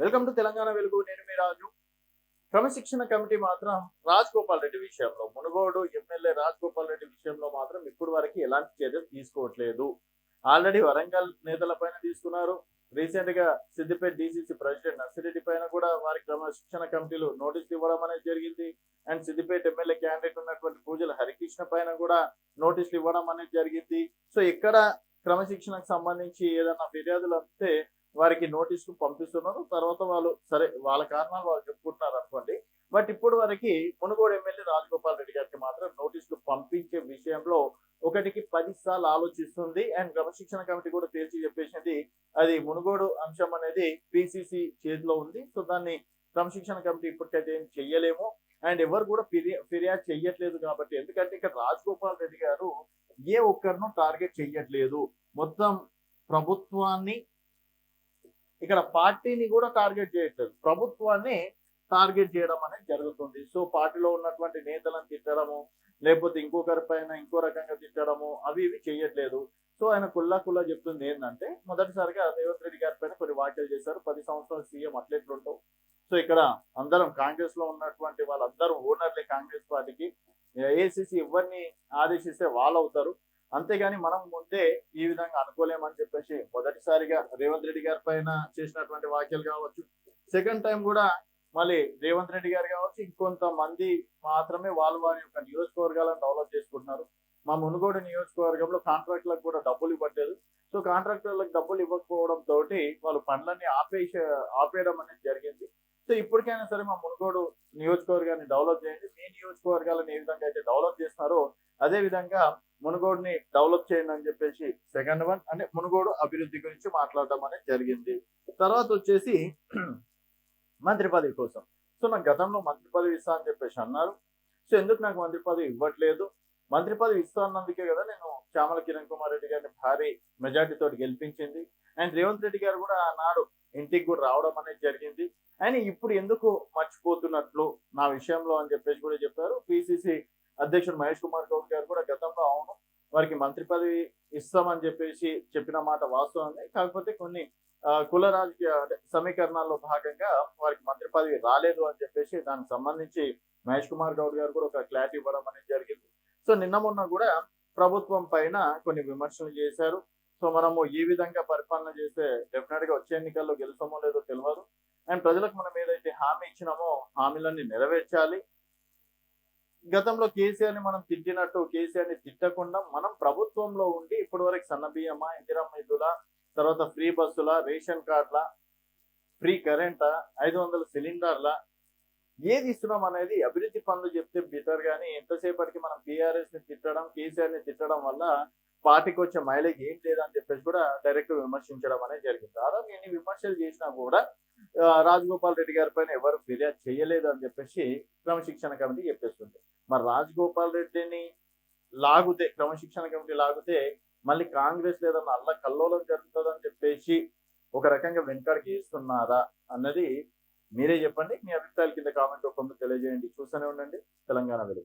Welcome to Telangana వెలుగు. నేను మీ రాజు. క్రమశిక్షణ కమిటీ మాత్రం రాజ్ గోపాల్ రెడ్డి విషయంలో మునుగోడు ఎమ్మెల్యే రాజ్ గోపాల్ రెడ్డి విషయంలో మాత్రం ఇప్పుడు వరకు ఎలాంటి చర్యలు తీసుకోవట్లేదు. ఆల్రెడీ వరంగల్ నేతల పైన తీసుకున్నారు. రీసెంట్గా సిద్దిపేట డీసీసీ ప్రెసిడెంట్ నర్సిరెడ్డి పైన కూడా వారి క్రమశిక్షణ కమిటీలు నోటీసులు ఇవ్వడం అనేది జరిగింది. అండ్ సిద్దిపేట ఎమ్మెల్యే క్యాండిడేట్ ఉన్నటువంటి పూజల హరికృష్ణ పైన కూడా నోటీసులు ఇవ్వడం అనేది జరిగింది. సో ఇక్కడ క్రమశిక్షణకు సంబంధించి ఏదైనా ఫిర్యాదులు వస్తే వారికి నోటీసులు పంపిస్తున్నారు. తర్వాత వాళ్ళు సరే వాళ్ళ కారణాలు వాళ్ళు చెప్పుకుంటున్నారు అనుకోండి. బట్ ఇప్పుడు వరకు మునుగోడు ఎమ్మెల్యే రాజగోపాల్ రెడ్డి గారికి మాత్రం నోటీసులు పంపించే విషయంలో ఒకటికి పది సార్లు ఆలోచిస్తుంది. అండ్ క్రమశిక్షణ కమిటీ కూడా తేల్చి చెప్పేసింది. అది మునుగోడు అంశం అనేది పిసిసి చేతిలో ఉంది. సో దాన్ని క్రమశిక్షణ కమిటీ ఇప్పటికైతే ఏం చెయ్యలేము. అండ్ ఎవరు కూడా ఫిర్యాదు ఫిర్యాదు చెయ్యట్లేదు కాబట్టి. ఎందుకంటే ఇక్కడ రాజగోపాల్ రెడ్డి గారు ఏ ఒక్కరిను టార్గెట్ చెయ్యట్లేదు. మొత్తం ప్రభుత్వాన్ని ఇక్కడ పార్టీని కూడా టార్గెట్ చేయట్లేదు. ప్రభుత్వాన్ని టార్గెట్ చేయడం అనేది జరుగుతుంది. సో పార్టీలో ఉన్నటువంటి నేతలను తిట్టడము లేకపోతే ఇంకొకరి పైన ఇంకో రకంగా తిట్టడము అవి ఇవి చేయట్లేదు. సో ఆయన కుల్లా కుల్లా చెప్తుంది ఏంటంటే మొదటిసారిగా రేవంత్ రెడ్డి గారి పైన కొన్ని వ్యాఖ్యలు చేశారు. పది సంవత్సరాలు సీఎం అట్లెట్లుంటావు సో ఇక్కడ అందరం కాంగ్రెస్లో ఉన్నటువంటి వాళ్ళందరూ ఓనర్లే కాంగ్రెస్ పార్టీకి. ఏఐసిసి ఎవరిని ఆదేశిస్తే వాళ్ళు అవుతారు అంతేగాని మనం ముందే ఈ విధంగా అనుకోలేమని చెప్పేసి మొదటిసారిగా రేవంత్ రెడ్డి గారి పైన చేసినటువంటి వ్యాఖ్యలు కావచ్చు. సెకండ్ టైం కూడా మళ్ళీ రేవంత్ రెడ్డి గారు కావచ్చు ఇంకొంతమంది మాత్రమే వాళ్ళు వారి యొక్క నియోజకవర్గాలను డెవలప్ చేసుకుంటున్నారు. మా మునుగోడు నియోజకవర్గంలో కాంట్రాక్టులకు కూడా డబ్బులు ఇవ్వట్లేదు. సో కాంట్రాక్టర్లకు డబ్బులు ఇవ్వకపోవడం తోటి వాళ్ళు పనులన్నీ ఆపేసే ఆపేయడం అనేది జరిగింది. సో ఇప్పటికైనా సరే మా మునుగోడు నియోజకవర్గాన్ని డెవలప్ చేయండి. మీ నియోజకవర్గాలను ఏ విధంగా అయితే డెవలప్ చేస్తారో అదే విధంగా మునుగోడుని డెవలప్ చేయండి అని చెప్పేసి సెకండ్ వన్ అంటే మునుగోడు అభివృద్ధి గురించి మాట్లాడడం అనేది జరిగింది. తర్వాత వచ్చేసి మంత్రి పదవి కోసం. సో నాకు గతంలో మంత్రి పదవి ఇస్తా అని చెప్పేసి అన్నారు. సో ఎందుకు నాకు మంత్రి పదవి ఇవ్వట్లేదు? మంత్రి పదవి ఇస్తా అన్నందుకే కదా నేను చామల కిరణ్ కుమార్ రెడ్డి గారిని భారీ మెజార్టీతో గెలిపించింది. అండ్ రేవంత్ రెడ్డి గారు కూడా ఆనాడు ఇంటికి కూడా రావడం అనేది జరిగింది. ఆయన ఇప్పుడు ఎందుకు మర్చిపోతున్నట్లు నా విషయంలో అని చెప్పేసి కూడా చెప్పారు. పిసిసి అధ్యక్షుడు మహేష్ కుమార్ గౌడ్ గారు వారికి మంత్రి పదవి ఇస్తామని చెప్పేసి చెప్పిన మాట వాస్తవమే. కాకపోతే కొన్ని కుల రాజకీయ అంటే సమీకరణాల్లో భాగంగా వారికి మంత్రి పదవి రాలేదు అని చెప్పేసి దానికి సంబంధించి మహేష్ కుమార్ గౌడ్ గారు కూడా ఒక క్లారిటీ ఇవ్వడం అనేది జరిగింది. సో నిన్న మొన్న కూడా ప్రభుత్వం పైన కొన్ని విమర్శలు చేశారు. సో మనము ఈ విధంగా పరిపాలన చేస్తే డెఫినెట్గా వచ్చే ఎన్నికల్లో గెలుస్తామో లేదో తెలియదు అండ్ ప్రజలకు మనం ఏదైతే హామీ ఇచ్చినామో హామీలన్నీ నెరవేర్చాలి. గతంలో కేసీఆర్ని మనం తిట్టినట్టు కేసీఆర్ని తిట్టకుండా మనం ప్రభుత్వంలో ఉండి ఇప్పటి వరకు సన్నబియ్యమా ఇందిరమ్మ ఇల్లుల తర్వాత ఫ్రీ బస్సుల రేషన్ కార్డుల ఫ్రీ కరెంట్ ఐదు వందల సిలిండర్ల ఏది ఇస్తున్నాం అనేది అభివృద్ధి పనులు చెప్తే బెటర్. కానీ ఎంతసేపటికి మనం బీఆర్ఎస్ని తిట్టడం కేసీఆర్ని తిట్టడం వల్ల పార్టీకి వచ్చే మైలేజ్ ఏం లేదని చెప్పేసి కూడా డైరెక్ట్ విమర్శించడం అనేది జరిగింది. దాదాపు ఎన్ని విమర్శలు చేసినా కూడా రాజగోపాల్ రెడ్డి గారి పైన ఎవరు ఫిర్యాదు చేయలేదు అని చెప్పేసి క్రమశిక్షణ కమిటీ చెప్పేస్తుంది. మరి రాజగోపాల్ రెడ్డిని లాగితే క్రమశిక్షణ కమిటీ లాగితే మళ్ళీ కాంగ్రెస్ లేదన్న అల్ల కల్లోలం జరుగుతుందని చెప్పేసి ఒక రకంగా వెనకాడికి వేస్తున్నారా అన్నది మీరే చెప్పండి. మీ అభిప్రాయాల కింద కామెంట్ రూపంలో తెలియజేయండి. చూస్తూనే ఉండండి. తెలంగాణ వెలుగు.